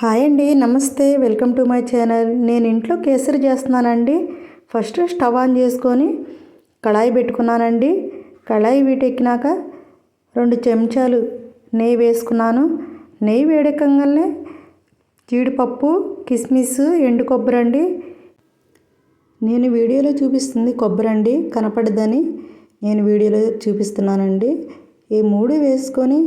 Hi అండి నమస్తే welcome to my channel. నేను ఇంట్లో కేసరి చేస్తున్నానండి. ఫస్ట్ స్టవ్ ఆన్ చేసుకొని కళాయి పెట్టుకున్నానండి. కళాయి వీటెక్కినాక రెండు చెంచాలు నెయ్యి వేసుకున్నాను. నెయ్యి వేడెక్కగానే జీడిపప్పు కిస్మిస్ ఎండు కొబ్బరి అండి. నేను వీడియోలో చూపిస్తుంది కొబ్బరి అండి కనపడదని నేను వీడియోలో చూపిస్తున్నానండి. ఈ మూడు వేసుకొని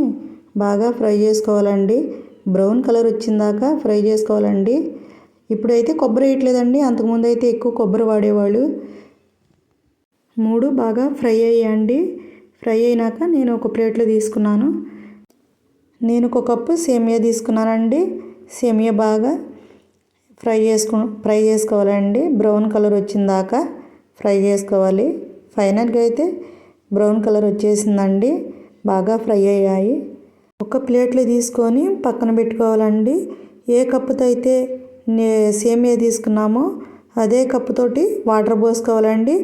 బాగా ఫ్రై చేసుకోవాలండి. బ్రౌన్ కలర్ వచ్చిందాక ఫ్రై చేసుకోవాలండి. ఇప్పుడైతే కొబ్బరి వేయట్లేదండి. అంతకుముందు అయితే ఎక్కువ కొబ్బరి వాడేవాళ్ళు. మూడు బాగా ఫ్రై అయ్యాయండి. ఫ్రై అయినాక నేను ఒక ప్లేట్లో తీసుకున్నాను. నేను ఒక కప్పు సేమియా తీసుకున్నానండి. సేమియా బాగా ఫ్రై చేసుకు ఫ్రై చేసుకోవాలండి. బ్రౌన్ కలర్ వచ్చిందాక ఫ్రై చేసుకోవాలి. ఫైనల్గా అయితే బ్రౌన్ కలర్ వచ్చేసిందండి. బాగా ఫ్రై అయ్యాయి. ఒక ప్లేట్లో తీసుకొని పక్కన పెట్టుకోవాలండి. ఏ కప్పుతో అయితే సేమియా తీసుకున్నామో అదే కప్పుతోటి వాటర్ పోసుకోవాలండి.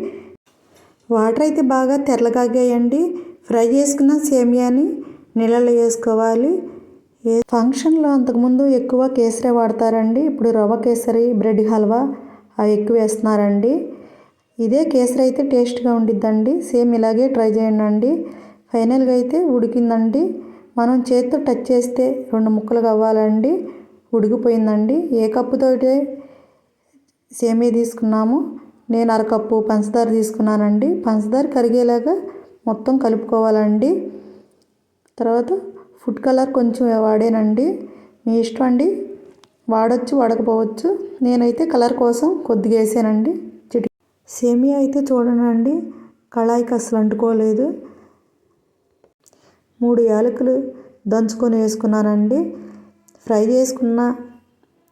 వాటర్ అయితే బాగా తెల్లగాగాయండి ఫ్రై చేసుకున్న సేమియాని నీళ్ళలో వేసుకోవాలి. ఏ ఫంక్షన్లో అంతకుముందు ఎక్కువ కేసరి వాడతారండి. ఇప్పుడు రవ్వ కేసరి బ్రెడ్ హల్వా అవి ఎక్కువ వేస్తున్నారండి. ఇదే కేసరి అయితే టేస్ట్గా ఉండిద్దండి. సేమ్ ఇలాగే ట్రై చేయండి ఫైనల్గా అయితే ఉడికిందండి. మనం చేతితో టచ్ చేస్తే రెండు ముక్కలు కావాలండి ఉడికిపోయిందండి. ఏ కప్పుతో సేమియా తీసుకున్నాము నేను అరకప్పు పంచదార తీసుకున్నానండి. పంచదార కరిగేలాగా మొత్తం కలుపుకోవాలండి. తర్వాత ఫుడ్ కలర్ కొంచెం వాడానండి. మీ ఇష్టం అండి? వాడచ్చు వాడకపోవచ్చు. నేనైతే కలర్ కోసం కొద్దిగా వేసానండి. చిటి సేమియా అయితే చూడనండి. కళాయికి అసలు అంటుకోలేదు. మూడు యాలకులు దంచుకొని వేసుకున్నానండి. ఫ్రై చేసుకున్న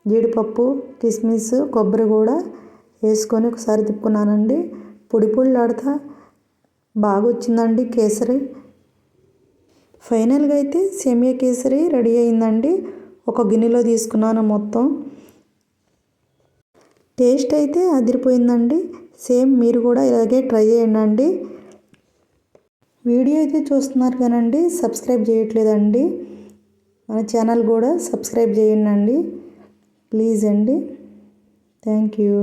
జీడిపప్పు కిస్మిస్ కొబ్బరి కూడా వేసుకొని ఒకసారి తిప్పుకున్నానండి. పొడి పొడిలాడుతా బాగా వచ్చిందండి కేసరి. ఫైనల్గా అయితే సేమియా కేసరి రెడీ అయిందండి. ఒక గిన్నెలో తీసుకున్నాను మొత్తం. టేస్ట్ అయితే అదిరిపోయిందండి. సేమ్ మీరు కూడా ఇలాగే ట్రై చేయండి వీడియో అయితే చూస్తున్నారు కానండి సబ్స్క్రైబ్ చేయట్లేదండి. మన ఛానల్ కూడా సబ్స్క్రైబ్ చేయండి ప్లీజ్ అండి. Thank you.